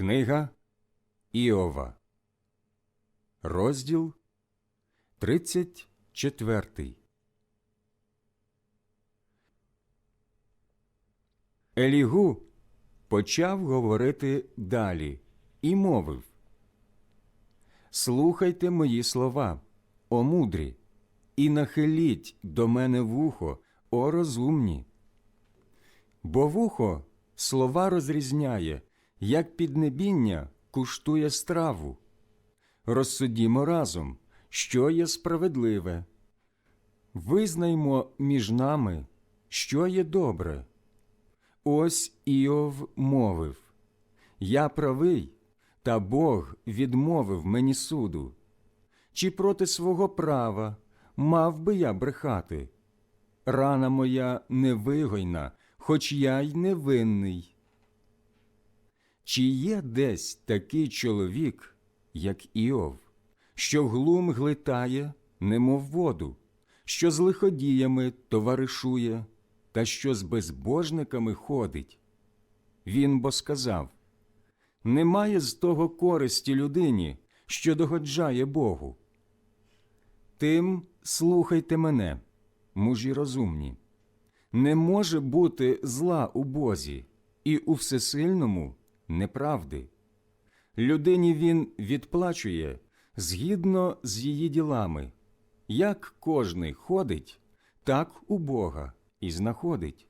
Книга Іова, розділ 34. Елігу почав говорити далі і мовив Слухайте мої слова, о мудрі, і нахиліть до мене вухо, о розумні. Бо вухо слова розрізняє, як піднебіння куштує страву. Розсудімо разом, що є справедливе. Визнаймо між нами, що є добре. Ось Іов мовив Я правий, та Бог відмовив мені суду. Чи проти свого права мав би я брехати? Рана моя невигойна, хоч я й невинний. Чи є десь такий чоловік, як Іов, що глум глитає, немов воду, що з лиходіями товаришує, та що з безбожниками ходить? Він бо сказав Немає з того користі людині, що догоджає Богу. Тим слухайте мене, мужі розумні. Не може бути зла у Бозі, і у всесильному неправди. Людині він відплачує згідно з її ділами. Як кожний ходить, так у Бога і знаходить.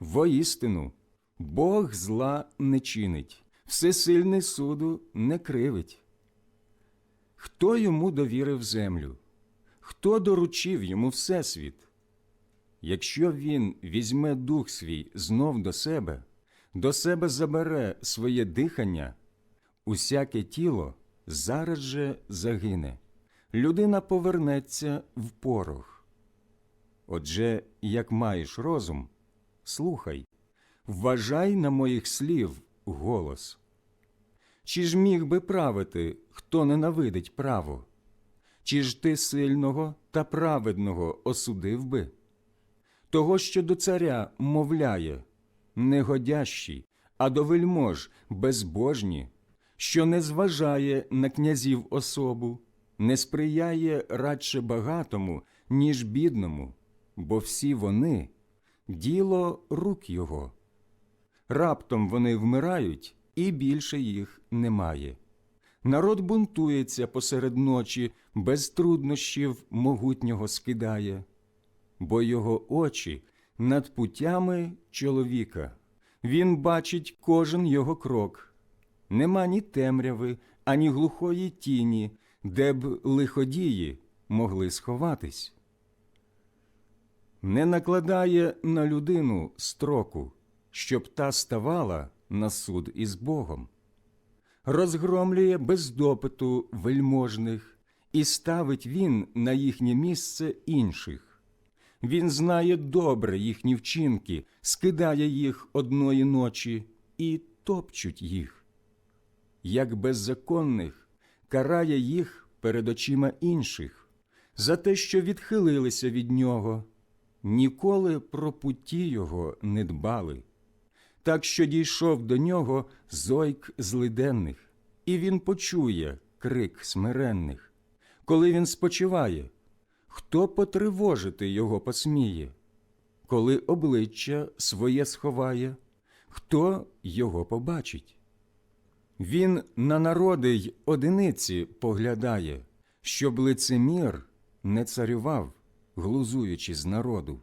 Воістину, Бог зла не чинить, всесильний суду не кривить. Хто йому довірив землю? Хто доручив йому Всесвіт? Якщо він візьме дух свій знов до себе, до себе забере своє дихання, усяке тіло зараз же загине, людина повернеться в порох. Отже, як маєш розум, слухай, вважай на моїх слів голос. Чи ж міг би правити, хто ненавидить право? Чи ж ти сильного та праведного осудив би? Того, що до царя мовляє, негодящі, а до вельмож безбожні, що не зважає на князів особу, не сприяє радше багатому, ніж бідному, бо всі вони діло рук його. Раптом вони вмирають, і більше їх немає. Народ бунтується посеред ночі, без труднощів могутнього скидає, бо його очі над путями чоловіка, він бачить кожен його крок. Нема ні темряви, ані глухої тіні, де б лиходії могли сховатись. Не накладає на людину строку, щоб та ставала на суд із Богом розгромлює без допиту вельможних, і ставить він на їхнє місце інших. Він знає добре їхні вчинки, скидає їх одної ночі і топчуть їх. Як беззаконних карає їх перед очима інших, за те, що відхилилися від нього, ніколи про путі його не дбали так що дійшов до нього зойк злиденних, і він почує крик смиренних. Коли він спочиває, хто потривожити його посміє, коли обличчя своє сховає, хто його побачить? Він на народи й одиниці поглядає, щоб лицемір не царював, глузуючи з народу.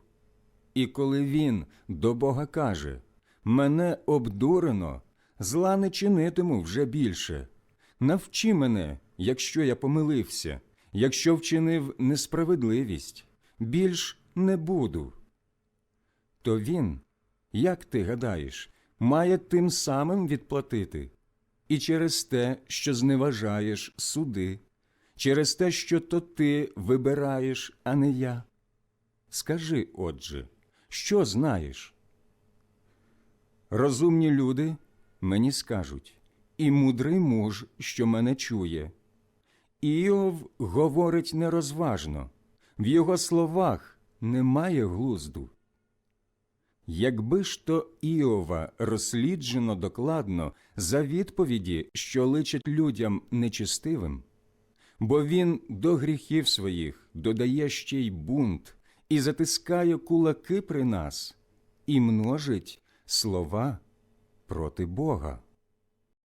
І коли він до Бога каже Мене обдурено, зла не чинитиму вже більше. Навчи мене, якщо я помилився, якщо вчинив несправедливість, більш не буду. То він, як ти гадаєш, має тим самим відплатити, і через те, що зневажаєш суди, через те, що то ти вибираєш, а не я. Скажи, отже, що знаєш? Розумні люди мені скажуть, і мудрий муж, що мене чує. Іов говорить нерозважно, в його словах немає глузду. Якби ж то Іова розсліджено докладно за відповіді, що личать людям нечестивим, бо він до гріхів своїх додає ще й бунт і затискає кулаки при нас, і множить слова проти Бога.